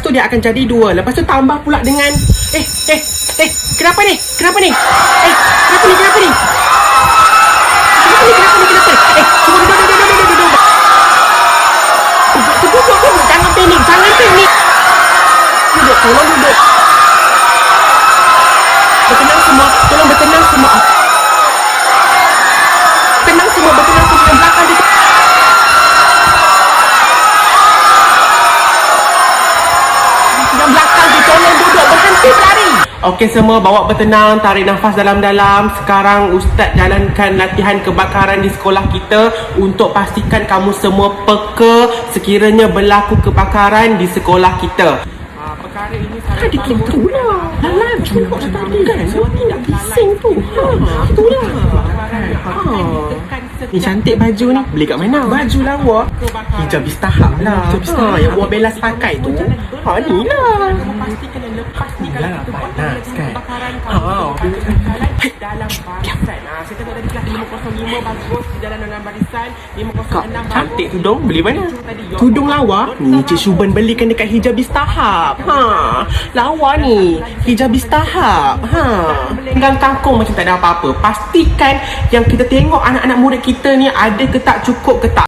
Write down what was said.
tu dia akan jadi dua. Lepas tu tambah pula dengan eh eh eh kenapa ni? Kenapa ni? Eh kenapa ni? Kenapa ni? Kenapa ni? Kenapa ni? Kenapa ni? Eh cuba duduk duduk duduk duduk duduk. Duduk duduk duduk jangan panik, jangan panik. Duduk, tolong duduk. Bertenang semua, tolong bertenang semua. Tenang semua, bertenang semua yang belakang dia. Yang belakang tu tolong duduk berhenti berlari. Okey semua bawa bertenang, tarik nafas dalam-dalam. Sekarang ustaz jalankan latihan kebakaran di sekolah kita untuk pastikan kamu semua peka sekiranya berlaku kebakaran di sekolah kita. Ha, perkara ini Tadi gitu lah. Dah laju nak tadi kan. Bising tu. Ha, tu lah. Ha. Ni cantik baju ni. Beli kat mana? Baju lawa Hijab istahap lah Hijab istahap. ha, Yang buat Bella pakai tu Ha ni lah Memastikan dan lepas ni Lah, panas kan? Ha. dalam barisan ha, Saya tengok tadi kelas 505 bagus Di dalam dalam barisan 506 Kak, bagus cantik tudung. Beli mana? Tudung lawa Ni Cik Syuban belikan dekat hijab istahap Ha Lawa ni Hijab istahap Ha Pinggang kangkung macam tak ada apa-apa Pastikan yang kita tengok anak-anak murid kita ni Ada ke tak cukup ke tak